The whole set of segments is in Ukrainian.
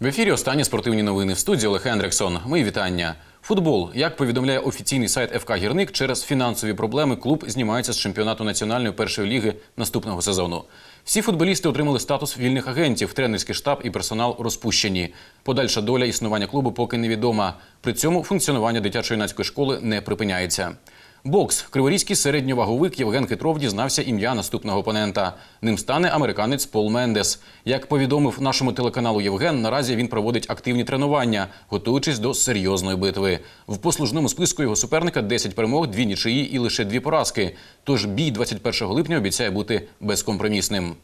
В ефірі останні спортивні новини в студії Олег Хендриксон. Мої вітання. Футбол. Як повідомляє офіційний сайт ФК Гірник, через фінансові проблеми клуб знімається з чемпіонату національної першої ліги наступного сезону. Всі футболісти отримали статус вільних агентів, тренерський штаб і персонал розпущені. Подальша доля існування клубу поки невідома. При цьому функціонування дитячо-юнацької школи не припиняється. Бокс. Криворізький середньоваговик Євген Хитров дізнався ім'я наступного опонента. Ним стане американець Пол Мендес. Як повідомив нашому телеканалу Євген, наразі він проводить активні тренування, готуючись до серйозної битви. В послужному списку його суперника 10 перемог, дві нічиї і лише дві поразки. Тож бій 21 липня обіцяє бути безкомпромісним.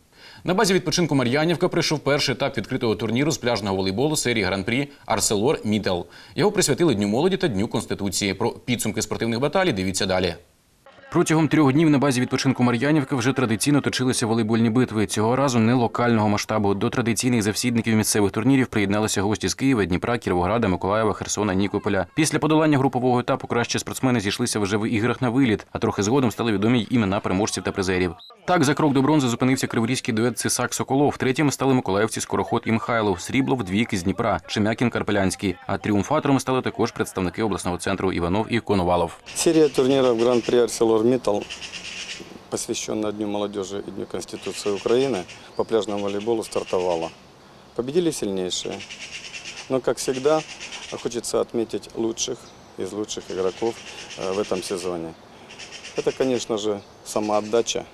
На базі відпочинку Мар'янівка прийшов перший етап відкритого турніру з пляжного волейболу серії Гран-прі Арселор Мітел. Його присвятили Дню молоді та Дню Конституції. Про підсумки спортивних баталій дивіться далі. Протягом трьох днів на базі відпочинку Мар'янівки вже традиційно точилися волейбольні битви. Цього разу не локального масштабу. До традиційних завсідників місцевих турнірів приєдналися гості з Києва, Дніпра, Кіровограда, Миколаєва, Херсона, Нікополя. Після подолання групового етапу кращі спортсмени зійшлися вже в іграх на виліт, а трохи згодом стали відомі імена переможців та призерів. Так, за крок до бронзи зупинився криворізький дует Цисак Соколов. Третім стали миколаївці Скороход і Михайлов, Сріблов двійки з Дніпра, Чемякін Карпелянський. А тріумфатором стали також представники обласного центру Іванов і Коновалов. Серия турниров Гран-при ArcelorMittal, посвященная Дню молодежи и Дню Конституции Украины, по пляжному волейболу стартовала. Победили сильнейшие. Но, как всегда, хочется отметить лучших из лучших игроков э, в этом сезоне. Это, конечно же, самоотдача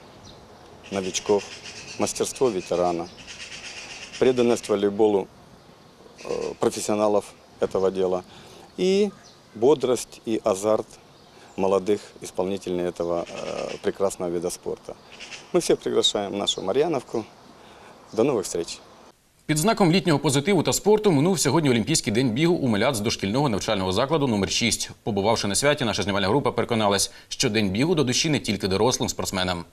новичков, мастерство ветерана, преданность волейболу э, профессионалов этого дела и бодрость и азарт молодых исполнителей этого э, прекрасного вида спорта. Мы всех приглашаем в нашу Марьяновку. До новых встреч! Під знаком літнього позитиву та спорту минув сьогодні Олімпійський день бігу у Меляц дошкільного навчального закладу номер 6 Побувавши на святі, наша знімальна група переконалась, що день бігу до душі не тільки дорослим спортсменам.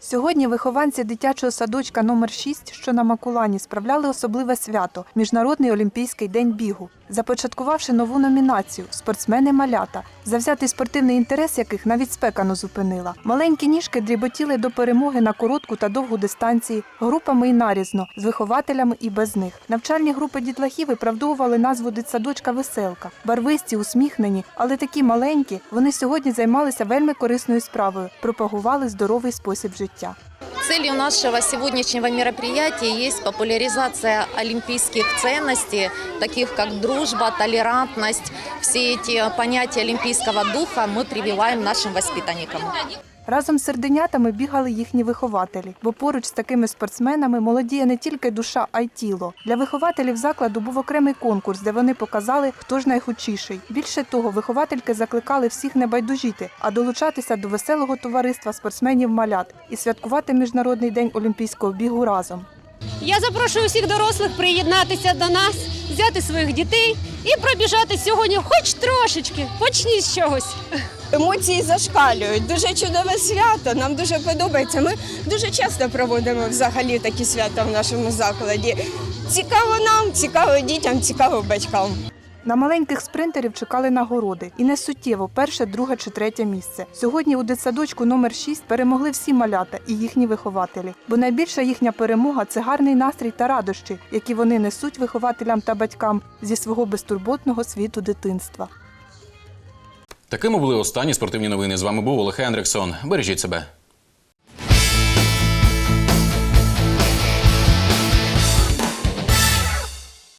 Сьогодні вихованці дитячого садочка номер 6 що на Макулані, справляли особливе свято Міжнародний олімпійський день бігу, започаткувавши нову номінацію Спортсмени-малята, завзятий спортивний інтерес яких навіть спека не зупинила. Маленькі ніжки дріботіли до перемоги на коротку та довгу дистанції, групами і нарізно, з вихователями і без них. Навчальні групи дітлахів виправдовували назву дитсадочка Веселка. Барвисті, усміхнені, але такі маленькі, вони сьогодні займалися вельми корисною справою, пропагували здоровий спосіб життя. Целью нашего сегодняшнего мероприятия есть популяризация олимпийских ценностей, таких как дружба, толерантность. Все эти понятия олимпийского духа мы прививаем нашим воспитанникам. Разом з серденятами бігали їхні вихователі, бо поруч з такими спортсменами молодіє не тільки душа, а й тіло. Для вихователів закладу був окремий конкурс, де вони показали, хто ж найхучіший. Більше того, виховательки закликали всіх не байдужіти, а долучатися до веселого товариства спортсменів малят і святкувати міжнародний день олімпійського бігу разом. Я запрошую всіх дорослих приєднатися до нас, взяти своїх дітей і пробіжати сьогодні хоч трошечки, почніть з чогось. Емоції зашкалюють. Дуже чудове свято. Нам дуже подобається. Ми дуже часто проводимо взагалі такі свята в нашому закладі. Цікаво нам, цікаво дітям, цікаво батькам. На маленьких спринтерів чекали нагороди. І не суттєво перше, друге чи третє місце. Сьогодні у дитсадочку номер 6 перемогли всі малята і їхні вихователі. Бо найбільша їхня перемога це гарний настрій та радощі, які вони несуть вихователям та батькам зі свого безтурботного світу дитинства. Такими були останні спортивні новини. З вами був Олег Хендриксон. Бережіть себе.